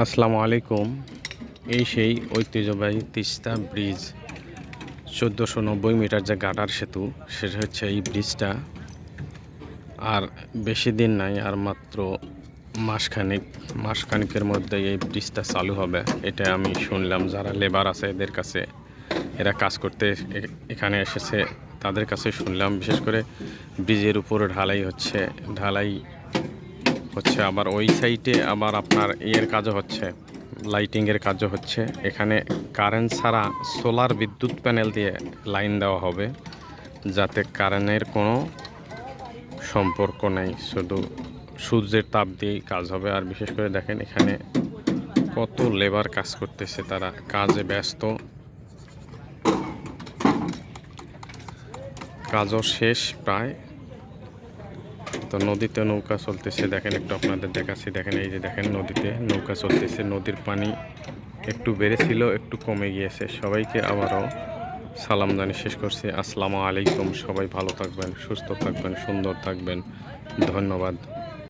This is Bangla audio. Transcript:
আসসালামু আলাইকুম। এই সেই ঐতিহ্যবাহী তিস্তা ব্রিজ, চোদ্দোশো নব্বই মিটার যে গাটার সেতু, সেটা হচ্ছে এই ব্রিজটা। আর বেশি দিন নাই, আর মাত্র মাসখানিক, মাসখানিকের মধ্যে এই ব্রিজটা চালু হবে। এটা আমি শুনলাম যারা লেবার আছে এদের কাছে, এরা কাজ করতে এখানে এসেছে, তাদের কাছে শুনলাম। বিশেষ করে ব্রিজের উপরে ঢালাই হচ্ছে, ঢালাই হচ্ছে আবার ওই সাইডে আবার আপনার ইয়ের কাজও হচ্ছে লাইটিংয়ের কাজও হচ্ছে। এখানে কারেন্ট ছাড়া সোলার বিদ্যুৎ প্যানেল দিয়ে লাইন দেওয়া হবে, যাতে কারেন্টের কোনো সম্পর্ক নেই। শুধু সূর্যের তাপ দিয়েই কাজ হবে। আর বিশেষ করে দেখেন এখানে কত লেবার কাজ করতেছে তারা, কাজে ব্যস্ত। কাজও শেষ প্রায়। তো নদীতে নৌকা চলতেছে। দেখেন একটু আপনাদের দেখাচ্ছি। দেখেন, এই যে দেখেন নদীতে নৌকা চলতেছে। নদীর পানি একটু বেড়েছিল, একটু কমে গিয়েছে। সবাইকে আবারও সালাম জানি শেষ করছি। আসসালামু আলাইকুম। সবাই ভালো থাকবেন, সুস্থ থাকবেন, সুন্দর থাকবেন। ধন্যবাদ।